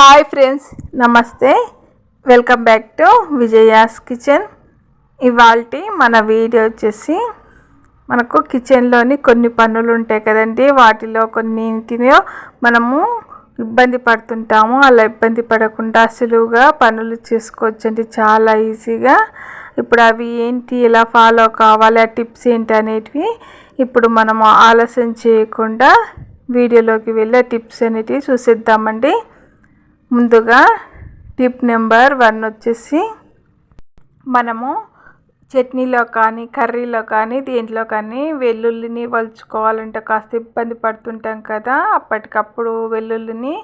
Hi friends నమస్తే. Welcome back to Vijaya's kitchen. ఇవాల్టి మన వీడియో వచ్చేసి మనకు కిచెన్లోని కొన్ని పనులు ఉంటాయి కదండి. వాటిలో కొన్నింటిలో మనము ఇబ్బంది పడుతుంటాము. అలా ఇబ్బంది పడకుండా సులువుగా పనులు చేసుకోవచ్చండి. చాలా ఈజీగా. ఇప్పుడు అవి ఏంటి ఎలా ఫాలో కావాలి ఆ టిప్స్ ఏంటి అనేటివి ఇప్పుడు మనము ఆలస్యం చేయకుండా వీడియోలోకి వెళ్ళే టిప్స్ అనేటివి చూసేద్దామండి. ముందుగా టిప్ నెంబర్ వన్ వచ్చేసి మనము చట్నీలో కానీ కర్రీలో కానీ దేంట్లో కానీ వెల్లుల్లిని వలుచుకోవాలంటే కాస్త ఇబ్బంది పడుతుంటాం కదా. అప్పటికప్పుడు వెల్లుల్లిని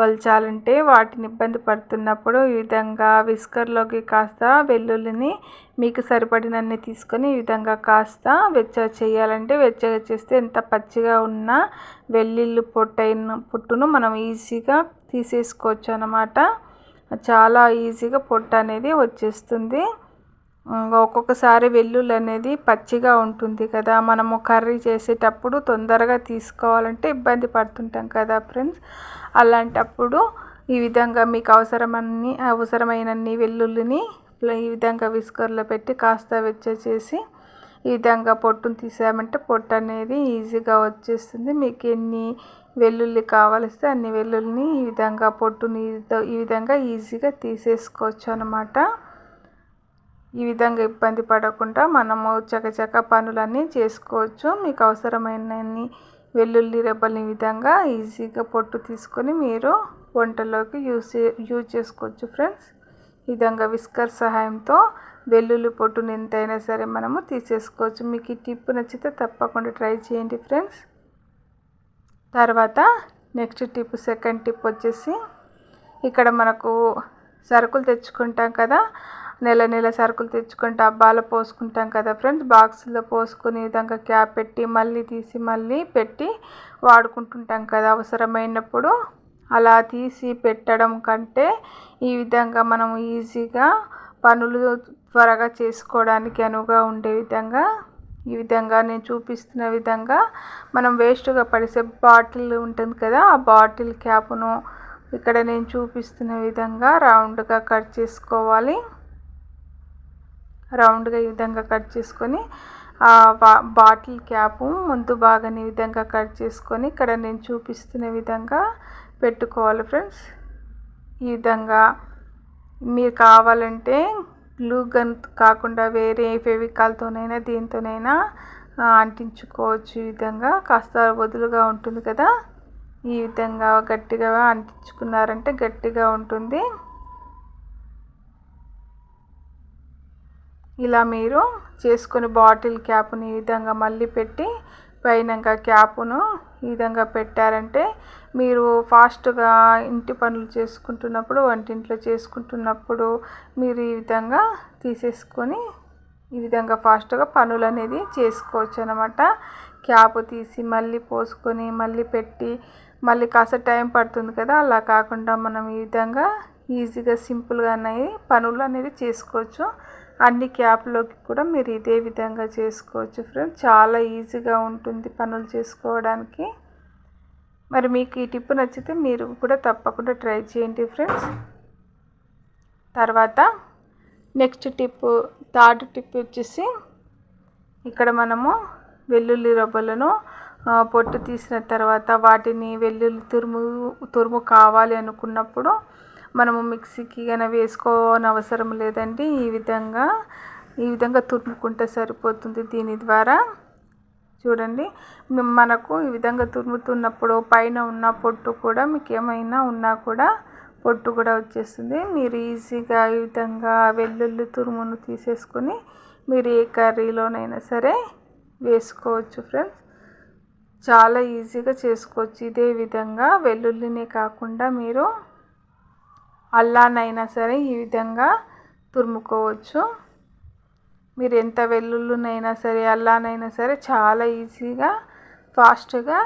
వలచాలంటే వాటిని ఇబ్బంది పడుతున్నప్పుడు ఈ విధంగా విస్కర్లోకి కాస్త వెల్లుల్లిని మీకు సరిపడినన్ని తీసుకొని ఈ విధంగా కాస్త వెచ్చగా చేయాలంటే వెచ్చగా చేస్తే ఎంత పచ్చిగా ఉన్న వెల్లుల్లి పొట్టైన పుట్టును మనం ఈజీగా తీసేసుకోవచ్చు అన్నమాట. చాలా ఈజీగా పొట్టు అనేది వచ్చేస్తుంది. ఒక్కొక్కసారి వెల్లుల్లి అనేది పచ్చిగా ఉంటుంది కదా మనము కర్రీ చేసేటప్పుడు తొందరగా తీసుకోవాలంటే ఇబ్బంది పడుతుంటాం కదా ఫ్రెండ్స్. అలాంటప్పుడు ఈ విధంగా మీకు అవసరమన్ని అవసరమైనన్ని వెల్లుల్లిని ఈ విధంగా విస్కర్లో పెట్టి కాస్త వెచ్చ చేసి ఈ విధంగా పొట్టును తీసామంటే పొట్టు అనేది ఈజీగా వచ్చేస్తుంది. మీకు ఎన్ని వెల్లుల్లి కావలిస్తే అన్ని వెల్లుల్లిని ఈ విధంగా పొట్టుని ఈ విధంగా ఈజీగా తీసేసుకోవచ్చు అనమాట ఈ విధంగా ఇబ్బంది పడకుండా మనము చకచక పనులన్నీ చేసుకోవచ్చు. మీకు అవసరమైన వెల్లుల్లి రెబ్బల్ని విధంగా ఈజీగా పొట్టు తీసుకొని మీరు వంటలోకి యూస్ యూజ్ చేసుకోవచ్చు ఫ్రెండ్స్. ఈ విధంగా విస్కర్ సహాయంతో వెల్లుల్లి పొట్టుని ఎంతైనా సరే మనము తీసేసుకోవచ్చు. మీకు ఈ టిప్ నచ్చితే తప్పకుండా ట్రై చేయండి ఫ్రెండ్స్. తర్వాత నెక్స్ట్ టిప్ సెకండ్ టిప్ వచ్చేసి ఇక్కడ మనకు సరుకులు తెచ్చుకుంటాం కదా నెల నెల సరుకులు తెచ్చుకుంటే డబ్బాలో పోసుకుంటాం కదా ఫ్రెండ్స్. బాక్స్లో పోసుకుని విధంగా క్యాప్ పెట్టి మళ్ళీ తీసి మళ్ళీ పెట్టి వాడుకుంటుంటాం కదా అవసరమైనప్పుడు. అలా తీసి పెట్టడం కంటే ఈ విధంగా మనం ఈజీగా పనులు త్వరగా చేసుకోవడానికి అనువుగా ఉండే విధంగా ఈ విధంగా నేను చూపిస్తున్న విధంగా మనం వేస్ట్గా పడిసే బాటిల్ ఉంటుంది కదా ఆ బాటిల్ క్యాప్ను ఇక్కడ నేను చూపిస్తున్న విధంగా రౌండ్గా కట్ చేసుకోవాలి. రౌండ్గా ఈ విధంగా కట్ చేసుకొని బాటిల్ క్యాపు ముందు భాగాన్ని ఈ విధంగా కట్ చేసుకొని ఇక్కడ నేను చూపిస్తున్న విధంగా పెట్టుకోవాలి ఫ్రెండ్స్. ఈ విధంగా మీరు కావాలంటే గ్లూ గన్ కాకుండా వేరే ఫెవికాల్తోనైనా దీంతోనైనా అంటించుకోవచ్చు ఈ విధంగా. కాస్త వదులుగా ఉంటుంది కదా. ఈ విధంగా గట్టిగా అంటించుకున్నారంటే గట్టిగా ఉంటుంది. ఇలా మీరు చేసుకొని బాటిల్ క్యాప్ని ఈ విధంగా మళ్ళీ పెట్టి పైనంక క్యాప్ను ఈ విధంగా పెట్టారంటే మీరు ఫాస్ట్గా ఇంటి పనులు చేసుకుంటున్నప్పుడు వంటింట్లో చేసుకుంటున్నప్పుడు మీరు ఈ విధంగా తీసేసుకొని ఈ విధంగా ఫాస్ట్గా పనులు అనేది చేసుకోవచ్చు అనమాట క్యాప్ తీసి మళ్ళీ పోసుకొని మళ్ళీ పెట్టి మళ్ళీ కాస్త టైం పడుతుంది కదా అలా కాకుండా మనం ఈ విధంగా ఈజీగా సింపుల్గా అనేది పనులు అనేది చేసుకోవచ్చు. అన్ని క్యాప్లోకి కూడా మీరు ఇదే విధంగా చేసుకోవచ్చు ఫ్రెండ్స్ చాలా ఈజీగా ఉంటుంది పనులు చేసుకోవడానికి. మరి మీకు ఈ టిప్ నచ్చితే మీరు కూడా తప్పకుండా ట్రై చేయండి ఫ్రెండ్స్ తర్వాత నెక్స్ట్ టిప్ థర్డ్ టిప్ వచ్చేసి ఇక్కడ మనము వెల్లుల్లి రబ్బలను పొట్టు తీసిన తర్వాత వాటిని వెల్లుల్లి తురుము తురుము కావాలి అనుకున్నప్పుడు మనము మిక్సీకి కానీ వేసుకోని అవసరం లేదండి. ఈ విధంగా ఈ విధంగా తురుముకుంటే సరిపోతుంది దీని ద్వారా. చూడండి మనకు ఈ విధంగా తురుముతున్నప్పుడు పైన ఉన్న పొట్టు కూడా మీకు ఏమైనా ఉన్నా కూడా పొట్టు కూడా వచ్చేస్తుంది. మీరు ఈజీగా ఈ విధంగా వెల్లుల్లి తురుమును తీసేసుకొని మీరు ఏ కర్రీలోనైనా సరే వేసుకోవచ్చు ఫ్రెండ్స్. చాలా ఈజీగా చేసుకోవచ్చు. ఇదే విధంగా వెల్లుల్లినే కాకుండా మీరు అల్లానైనా సరే ఈ విధంగా తురుముకోవచ్చు. మీరు ఎంత వెల్లుల్లినైనా సరే అల్లానైనా సరే చాలా ఈజీగా ఫాస్ట్గా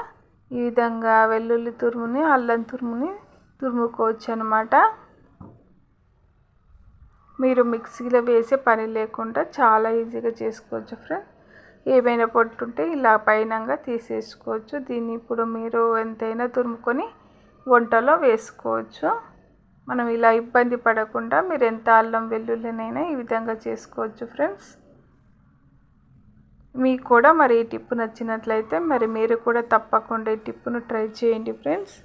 ఈ విధంగా వెల్లుల్లి తురుముని అల్లం తురుముని తురుముకోవచ్చు అనమాట మీరు మిక్సీలో వేసే పని లేకుండా చాలా ఈజీగా చేసుకోవచ్చు ఫ్రెండ్. ఏమైనా పొట్టుంటే ఇలా పైనంగా తీసేసుకోవచ్చు. దీన్ని ఇప్పుడు మీరు ఎంతైనా తురుముకొని వంటలో వేసుకోవచ్చు. మనం ఇలా ఇబ్బంది పడకుండా మీరు ఎంత అల్లం వెల్లుల్లినైనా ఈ విధంగా చేసుకోవచ్చు ఫ్రెండ్స్. మీకు కూడా మరి ఈ టిప్పు నచ్చినట్లయితే మరి మీరు కూడా తప్పకుండా ఈ టిప్పును ట్రై చేయండి ఫ్రెండ్స్.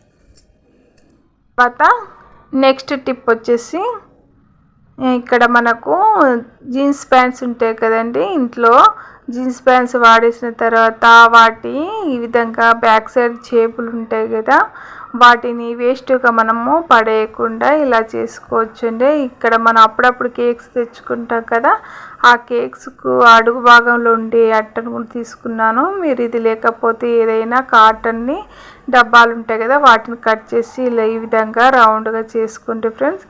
తర్వాత నెక్స్ట్ టిప్ వచ్చేసి ఇక్కడ మనకు జీన్స్ ప్యాంట్స్ ఉంటాయి కదండి ఇంట్లో జీన్స్ ప్యాంట్స్ వాడేసిన తర్వాత వాటి ఈ విధంగా బ్యాక్ సైడ్ చేపులు ఉంటాయి కదా వాటిని వేస్ట్గా మనము పడేయకుండా ఇలా చేసుకోవచ్చండి. ఇక్కడ మనం అప్పుడప్పుడు కేక్స్ తెచ్చుకుంటాం కదా ఆ కేక్స్కు అడుగు భాగంలో ఉండే అట్టను కూడా తీసుకున్నాను. మీరు ఇది లేకపోతే ఏదైనా కాటన్ని డబ్బాలు ఉంటాయి కదా వాటిని కట్ చేసి ఇలా ఈ విధంగా రౌండ్గా చేసుకోండి ఫ్రెండ్స్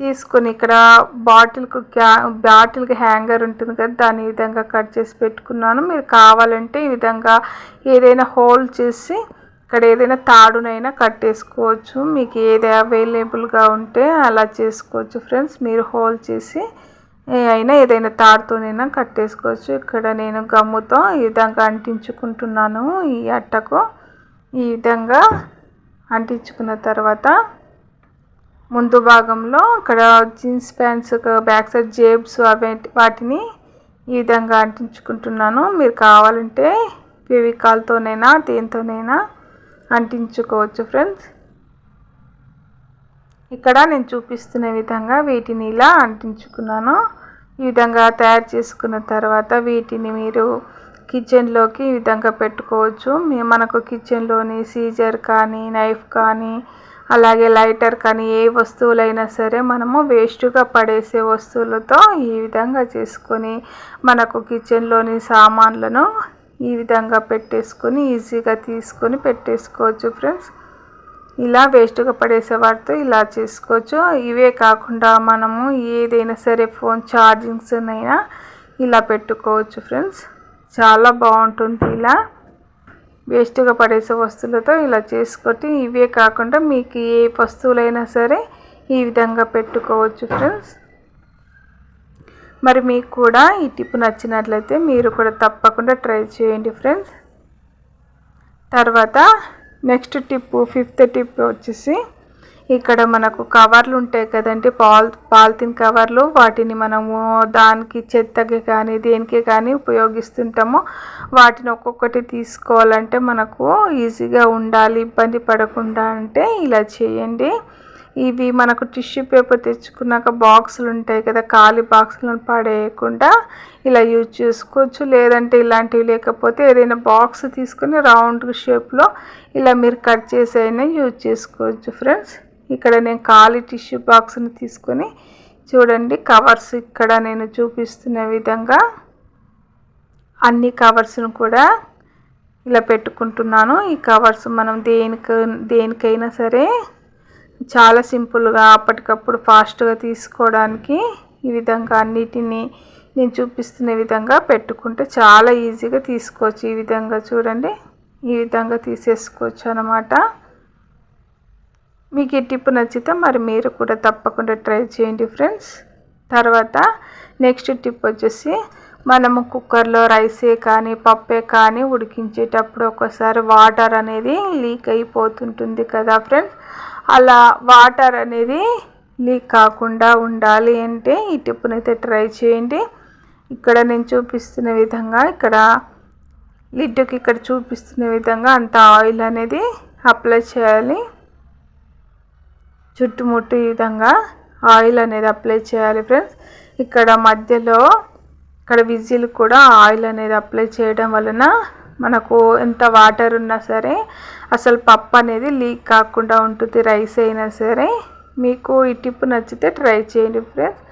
తీసుకొని ఇక్కడ బాటిల్కు క్యా బాటిల్కి హ్యాంగర్ ఉంటుంది కదా దాని విధంగా కట్ చేసి పెట్టుకున్నాను. మీరు కావాలంటే ఈ విధంగా ఏదైనా హోల్ చేసి ఇక్కడ ఏదైనా తాడునైనా కట్టేసుకోవచ్చు. మీకు ఏది అవైలబుల్గా ఉంటే అలా చేసుకోవచ్చు ఫ్రెండ్స్. మీరు హోల్ చేసి అయినా ఏదైనా తాడుతోనైనా కట్టేసుకోవచ్చు. ఇక్కడ నేను గమ్ముతో ఈ విధంగా అంటించుకుంటున్నాను. ఈ అట్టకు ఈ విధంగా అంటించుకున్న తర్వాత ముందు భాగంలో ఇక్కడ జీన్స్ ప్యాంట్స్ బ్యాక్ సైడ్ జేబ్స్ అవి వాటిని ఈ విధంగా అంటించుకుంటున్నాను. మీరు కావాలంటే ఫెవికాల్తోనైనా దేంతోనైనా అంటించుకోవచ్చు ఫ్రెండ్స్ ఇక్కడ నేను చూపిస్తున్న విధంగా వీటిని ఇలా అంటించుకున్నాను. ఈ విధంగా తయారు చేసుకున్న తర్వాత వీటిని మీరు కిచెన్లోకి ఈ విధంగా పెట్టుకోవచ్చు. మనకు కిచెన్లోని సీజర్ కానీ నైఫ్ కానీ అలాగే లైటర్ కానీ ఏ వస్తువులైనా సరే మనము వేస్ట్గా పడేసే వస్తువులతో ఈ విధంగా చేసుకొని మనకు కిచెన్లోని సామాన్లను ఈ విధంగా పెట్టేసుకొని ఈజీగా తీసుకొని పెట్టేసుకోవచ్చు ఫ్రెండ్స్. ఇలా వేస్ట్గా పడేసే వాటితో ఇలా చేసుకోవచ్చు. ఇవే కాకుండా మనము ఏదైనా సరే ఫోన్ ఛార్జింగ్స్నైనా ఇలా పెట్టుకోవచ్చు ఫ్రెండ్స్. చాలా బాగుంటుంది ఇలా. వేస్ట్గా పడేసే వస్తువులతో ఇలా చేసుకొని ఇవే కాకుండా మీకు ఏ వస్తువులైనా సరే ఈ విధంగా పెట్టుకోవచ్చు ఫ్రెండ్స్. మరి మీకు కూడా ఈ టిప్ నచ్చినట్లయితే మీరు కూడా తప్పకుండా ట్రై చేయండి ఫ్రెండ్స్. తర్వాత నెక్స్ట్ టిప్ ఫిఫ్త్ టిప్ వచ్చేసి ఇక్కడ మనకు కవర్లు ఉంటాయి కదండి. పాల్ పాలిథిన్ కవర్లు వాటిని మనము దానికి చెత్తకి కానీ దేనికి కానీ ఉపయోగిస్తుంటాము. వాటిని ఒక్కొక్కటి తీసుకోవాలంటే మనకు ఈజీగా ఉండాలి ఇబ్బంది పడకుండా అంటే ఇలా చేయండి. ఇవి మనకు టిష్యూ పేపర్ తెచ్చుకున్నాక బాక్సులు ఉంటాయి కదా ఖాళీ బాక్సులను పడేయకుండా ఇలా యూజ్ చేసుకోవచ్చు. లేదంటే ఇలాంటివి లేకపోతే ఏదైనా బాక్స్ తీసుకొని రౌండ్ షేప్లో ఇలా మీరు కట్ చేసి అయినా యూజ్ చేసుకోవచ్చు ఫ్రెండ్స్. ఇక్కడ నేను ఖాళీ టిష్యూ బాక్స్ని తీసుకొని చూడండి కవర్స్ ఇక్కడ నేను చూపిస్తున్న విధంగా అన్ని కవర్స్ను కూడా ఇలా పెట్టుకుంటున్నాను. ఈ కవర్స్ మనం దేనికి దేనికైనా సరే చాలా సింపుల్గా అప్పటికప్పుడు ఫాస్ట్గా తీసుకోవడానికి ఈ విధంగా అన్నిటినీ నేను చూపిస్తున్న విధంగా పెట్టుకుంటే చాలా ఈజీగా తీసుకోవచ్చు. ఈ విధంగా చూడండి. ఈ విధంగా తీసేసుకోవచ్చు అనమాట మీకు ఈ టిప్ నచ్చితే మరి మీరు కూడా తప్పకుండా ట్రై చేయండి ఫ్రెండ్స్. తర్వాత నెక్స్ట్ టిప్ వచ్చేసి మనము కుక్కర్లో రైసే కానీ పప్పే కానీ ఉడికించేటప్పుడు ఒకసారి వాటర్ అనేది లీక్ అయిపోతుంటుంది కదా ఫ్రెండ్స్. అలా వాటర్ అనేది లీక్ కాకుండా ఉండాలి అంటే ఈ టిప్పునైతే ట్రై చేయండి. ఇక్కడ నేను చూపిస్తున్న విధంగా ఇక్కడ లిడ్డుకి ఇక్కడ చూపిస్తున్న విధంగా అంత ఆయిల్ అనేది అప్లై చేయాలి. చుట్టుముట్టు ఈ విధంగా ఆయిల్ అనేది అప్లై చేయాలి ఫ్రెండ్స్. ఇక్కడ మధ్యలో ఇక్కడ విజిల్ కూడా ఆయిల్ అనేది అప్లై చేయడం వలన మనకు ఎంత వాటర్ ఉన్నా సరే అసలు పప్పు అనేది లీక్ కాకుండా ఉంటుంది రైస్ అయినా సరే. మీకు ఈ టిప్ నచ్చితే ట్రై చేయండి ఫ్రెండ్స్.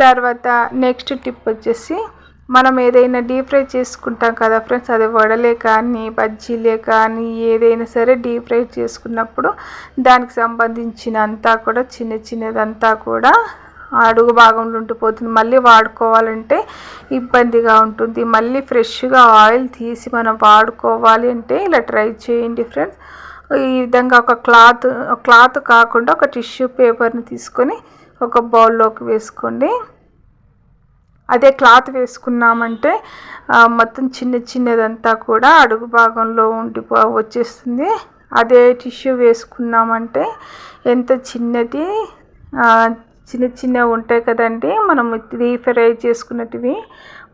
తర్వాత నెక్స్ట్ టిప్ వచ్చేసి మనం ఏదైనా డీప్ ఫ్రై చేసుకుంటాం కదా ఫ్రెండ్స్ అది వడలే కానీ బజ్జీలే కానీ ఏదైనా సరే డీప్ ఫ్రై చేసుకున్నప్పుడు దానికి సంబంధించినంతా కూడా చిన్న చిన్నదంతా కూడా అడుగు భాగంలో ఉండిపోతుంది మళ్ళీ వాడుకోవాలంటే ఇబ్బందిగా ఉంటుంది. మళ్ళీ ఫ్రెష్గా ఆయిల్ తీసి మనం వాడుకోవాలి అంటే ఇలా ట్రై చేయండి ఫ్రెండ్స్. ఈ విధంగా ఒక క్లాత్ క్లాత్ కాకుండా ఒక టిష్యూ పేపర్ని తీసుకొని ఒక బౌల్లోకి వేసుకోండి. అదే క్లాత్ వేసుకున్నామంటే మొత్తం చిన్న చిన్నదంతా కూడా అడుగు భాగంలో ఉండిపో వచ్చేస్తుంది. అదే టిష్యూ వేసుకున్నామంటే ఎంత చిన్నది చిన్న చిన్నవి ఉంటాయి కదండి. మనం ఫ్రై చేసుకున్నటివి.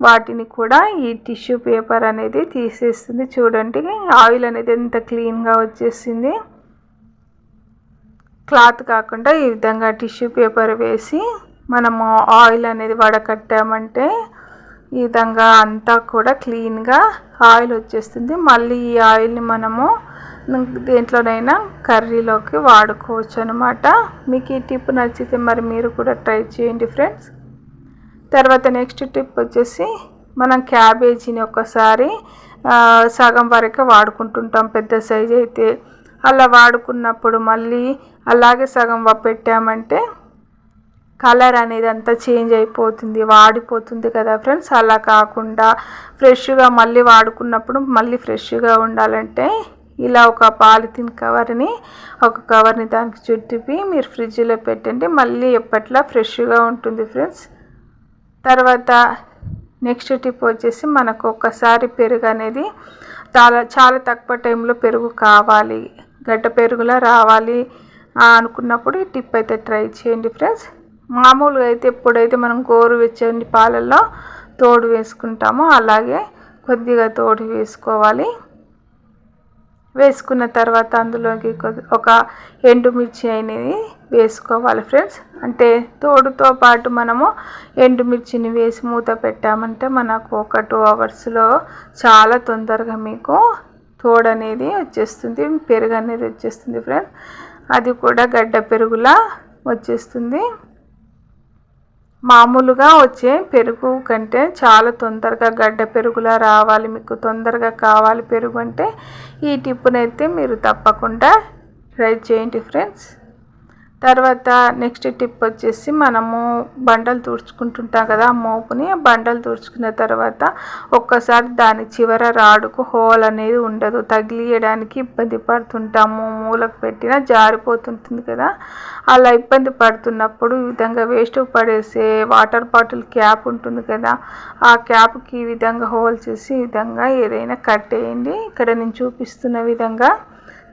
వాటిని కూడా ఈ టిష్యూ పేపర్ అనేది తీసేస్తుంది. చూడండి ఆయిల్ అనేది ఎంత క్లీన్గా వచ్చేసింది. క్లాత్ కాకుండా ఈ విధంగా టిష్యూ పేపర్ వేసి మనము ఆయిల్ అనేది వడకట్టామంటే ఈ విధంగా అంతా కూడా క్లీన్గా ఆయిల్ వచ్చేస్తుంది. మళ్ళీ ఈ ఆయిల్ని మనము దేంట్లోనైనా కర్రీలోకి వాడుకోవచ్చు అనమాట మీకు ఈ టిప్ నచ్చితే మరి మీరు కూడా ట్రై చేయండి ఫ్రెండ్స్. తర్వాత నెక్స్ట్ టిప్ వచ్చేసి మనం క్యాబేజీని ఒకసారి సగం వరకే వాడుకుంటుంటాం పెద్ద సైజ్ అయితే. అలా వాడుకున్నప్పుడు మళ్ళీ అలాగే సగం పెట్టామంటే కలర్ అనేది అంతా చేంజ్ అయిపోతుంది వాడిపోతుంది కదా ఫ్రెండ్స్. అలా కాకుండా ఫ్రెష్గా మళ్ళీ వాడుకున్నప్పుడు మళ్ళీ ఫ్రెష్గా ఉండాలంటే ఇలా ఒక పాలిథిన్ కవర్ని ఒక కవర్ని దానికి చుట్టిపి మీరు ఫ్రిడ్జ్లో పెట్టండి. మళ్ళీ ఎప్పట్లా ఫ్రెష్గా ఉంటుంది ఫ్రెండ్స్. తర్వాత నెక్స్ట్ టిప్ వచ్చేసి మనకు ఒక్కసారి పెరుగు అనేది చాలా చాలా తక్కువ టైంలో పెరుగు కావాలి. గడ్డ పెరుగులా రావాలి అనుకున్నప్పుడు ఈ టిప్ అయితే ట్రై చేయండి ఫ్రెండ్స్. మామూలుగా అయితే ఎప్పుడైతే మనం గోరు వెచ్చని పాలల్లో తోడు వేసుకుంటామో అలాగే కొద్దిగా తోడు వేసుకోవాలి. వేసుకున్న తర్వాత అందులోకి ఒక ఎండుమిర్చి అనేది వేసుకోవాలి ఫ్రెండ్స్. అంటే తోడుతో పాటు మనము ఎండుమిర్చిని వేసి మూత పెట్టామంటే మనకు ఒక టూ అవర్స్లో చాలా తొందరగా మీకు తోడు అనేది వచ్చేస్తుంది పెరుగు అనేది వచ్చేస్తుంది ఫ్రెండ్స్. అది కూడా గడ్డ పెరుగులా వచ్చేస్తుంది. మామూలుగా వచ్చే పెరుగు కంటే చాలా తొందరగా గడ్డ పెరుగులా రావాలి మీకు తొందరగా కావాలి పెరుగు అంటే ఈ టిప్పునైతే మీరు తప్పకుండా ట్రై చేయండి ఫ్రెండ్స్. తర్వాత నెక్స్ట్ టిప్ వచ్చేసి మనము బండలు తుడుచుకుంటుంటాం కదా మోపుని బండలు తుడుచుకున్న తర్వాత ఒక్కసారి దాని చివర రాడుకు హోల్ అనేది ఉండదు. తగిలియడానికి ఇబ్బంది పడుతుంటాము. మూలకు పెట్టినా జారిపోతుంటుంది కదా. అలా ఇబ్బంది పడుతున్నప్పుడు ఈ విధంగా వేస్ట్ పడేసే వాటర్ బాటిల్ క్యాప్ ఉంటుంది కదా. ఆ క్యాప్కి ఈ విధంగా హోల్ చేసి ఈ విధంగా ఏదైనా కట్టేయండి ఇక్కడ నేను చూపిస్తున్న విధంగా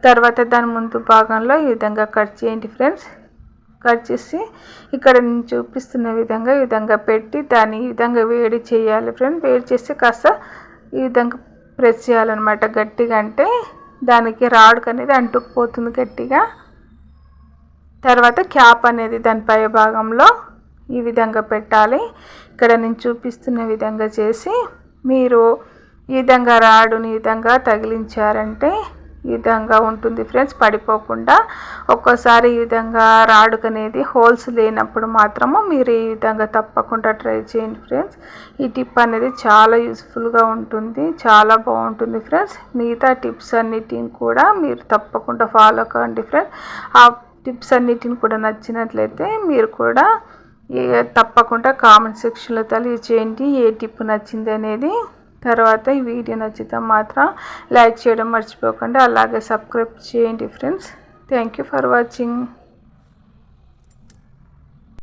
తర్వాత దాని ముందు భాగంలో ఈ విధంగా కట్ చేయండి ఫ్రెండ్స్ కట్ చేసి ఇక్కడ నేను చూపిస్తున్న విధంగా ఈ విధంగా పెట్టి దాన్ని ఈ విధంగా వేడి చేయాలి ఫ్రెండ్. వేడి చేసి కాస్త ఈ విధంగా ప్రెస్ చేయాలన్నమాట గట్టిగా అంటే దానికి రాడ్కి అనేది అంటుకుపోతుంది గట్టిగా. తర్వాత క్యాప్ అనేది దాని పై భాగంలో ఈ విధంగా పెట్టాలి. ఇక్కడ నేను చూపిస్తున్న విధంగా చేసి మీరు ఈ విధంగా రాడుని ఈ విధంగా తగిలించారంటే ఈ విధంగా ఉంటుంది ఫ్రెండ్స్. పడిపోకుండా ఒక్కోసారి ఈ విధంగా రాడుకు అనేది హోల్స్ లేనప్పుడు మాత్రము మీరు ఈ విధంగా తప్పకుండా ట్రై చేయండి ఫ్రెండ్స్. ఈ టిప్ అనేది చాలా యూస్ఫుల్గా ఉంటుంది చాలా బాగుంటుంది ఫ్రెండ్స్. మిగతా టిప్స్ అన్నిటిని కూడా మీరు తప్పకుండా ఫాలో కండి ఫ్రెండ్స్. ఆ టిప్స్ అన్నిటిని కూడా నచ్చినట్లయితే మీరు కూడా తప్పకుండా కామెంట్ సెక్షన్లో తెలియచేయండి. ఏ టిప్ నచ్చింది అనేది తర్వాత ఈ వీడియో నచ్చితే మాత్రం లైక్ చేయడం మర్చిపోకండి. అలాగే సబ్స్క్రైబ్ చేయండి friends. Thank you for watching